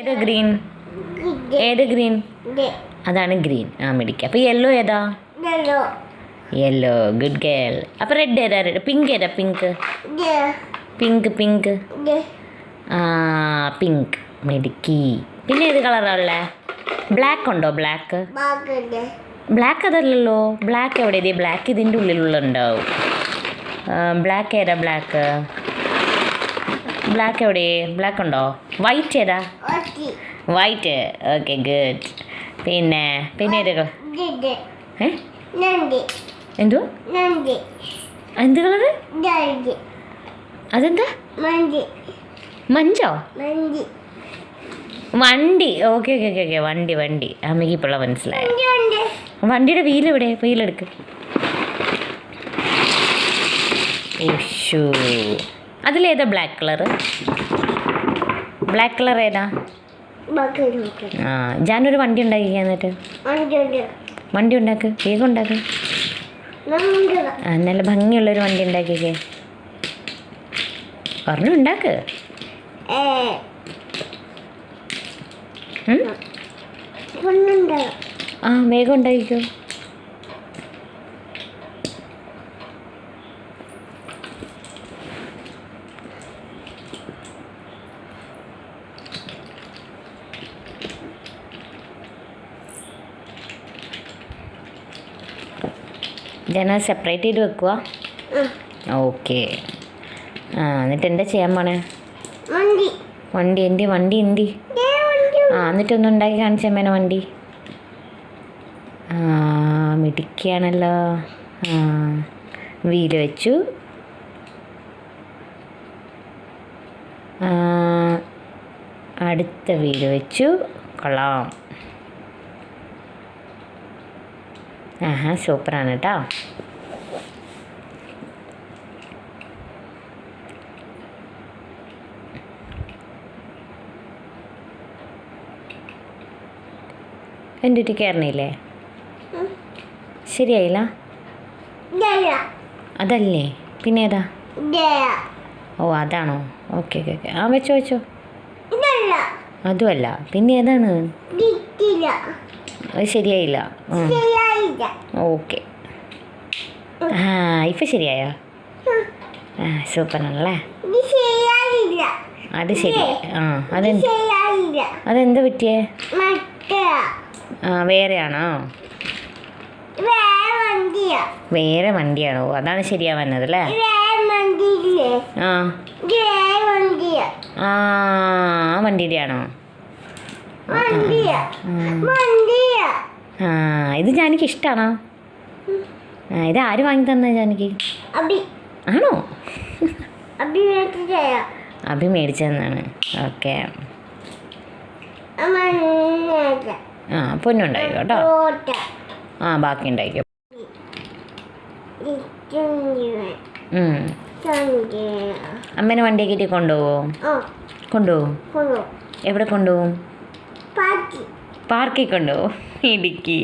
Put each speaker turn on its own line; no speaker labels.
ഏത് ഗ്രീൻ? ഏത് ഗ്രീൻ? അതാണ് ഗ്രീൻ. ആ മേടിക്കുക അപ്പോൾ യെല്ലോ ഏതാ? യെല്ലോ ഗുഡ് ഗേൾ അപ്പോൾ റെഡ് ഏതാ? റെഡ് പിങ്ക് ഏതാ? പിങ്ക് പിങ്ക് പിങ്ക് ആ പിങ്ക് മെടുക്കി. പിന്നെ ഏത് കളറാ ഉള്ളത് ബ്ലാക്ക് ഉണ്ടോ ബ്ലാക്ക് ബ്ലാക്ക് അതല്ലല്ലോ. ബ്ലാക്ക് എവിടെ? ബ്ലാക്ക് ഇതിന്റെ ഉള്ളിലുള്ളുണ്ടാവും ബ്ലാക്ക് ഏതാ ബ്ലാക്ക് ബ്ലാക്ക് എവിടെ? ബ്ലാക്ക് ഉണ്ടോ? വൈറ്റ് ഏതാ? വൈറ്റ് ഓക്കെ ഗുഡ് പിന്നെ പിന്നെ ഏത് എന്തോ? എന്ത് കളറ്? അതെന്താ? മഞ്ചോ? വണ്ടി. ഓക്കെ ഓക്കെ ഓക്കെ ഓക്കെ വണ്ടി വണ്ടി. അമ്മയ്ക്ക് ഇപ്പോഴാണ് മനസ്സിലായി വണ്ടിയുടെ വീൽ വീലെടുക്ക് ഉഷു അതിലേതാ ബ്ലാക്ക് കളർ ബ്ലാക്ക് കളർ ഏതാ? ആ ഞാനൊരു വണ്ടി ഉണ്ടാക്കിക്കാൻ എന്നിട്ട്. വണ്ടി ഉണ്ടാക്ക് വേഗം ഉണ്ടാക്ക്. നല്ല ഭംഗിയുള്ളൊരു വണ്ടി ഉണ്ടാക്കിക്കേ. പറഞ്ഞു ഉണ്ടാക്ക്? ആ വേഗം ഉണ്ടാക്കിക്കോ. ജന സെപ്പറേറ്റ് ചെയ്ത് വെക്കുക ഓക്കെ ആ എന്നിട്ട് എന്താ ചെയ്യാൻ പോണേ? വണ്ടി. എന്തി വണ്ടി എന്തി? ആ എന്നിട്ടൊന്നും ഉണ്ടാക്കി കാണിച്ച അമ്മേനെ വണ്ടി. ആ മിടിക്കുകയാണല്ലോ ആ വീൽ വെച്ചു. അടുത്ത വീൽ വെച്ചു. കൊള്ളാം. ആഹാ സൂപ്പറാണ് കേട്ടോ. എന്റെ കുട്ടി കയറണില്ലേ ശരിയായില്ല? അതല്ലേ? പിന്നെ ഏതാ? ഓ അതാണോ? Okay okay okay. ആ വെച്ചോ വെച്ചോ. അതുമല്ല. പിന്നെ ഏതാണ്? അത് ശരിയായില്ല. ഓക്കെ. ആ ഇപ്പം ശരിയായോ? ആ സൂപ്പറാണല്ലേ? അത് ശരി. ആ അതെന്ത്? അതെന്താ പറ്റിയേ? ആ വേറെയാണോ? വേറെ വണ്ടിയാണോ? അതാണ് ശരിയാവുന്നത് അല്ലേ? ആ. ആ ആ വണ്ടിയുടെ ആണോ ആ ഇത് ജാനിക്ക് ഇഷ്ടമാണോ ആ ഇത് ആര് വാങ്ങി തന്നെ ജാനിക്ക് ആണോ? അഭി മേടിച്ചതെന്നാണ്. ഓക്കെ. ആ പൊന്നുണ്ടായിക്കോ കേട്ടോ. ആ ബാക്കി ഉണ്ടായിക്കോ ഉം. അമ്മേനെ വണ്ടി കയറ്റി കൊണ്ടുപോവോ? കൊണ്ടുപോവും? എവിടെ കൊണ്ടുപോവും പാർക്കിൽ കൊണ്ടുപോവും ഇടുക്കി.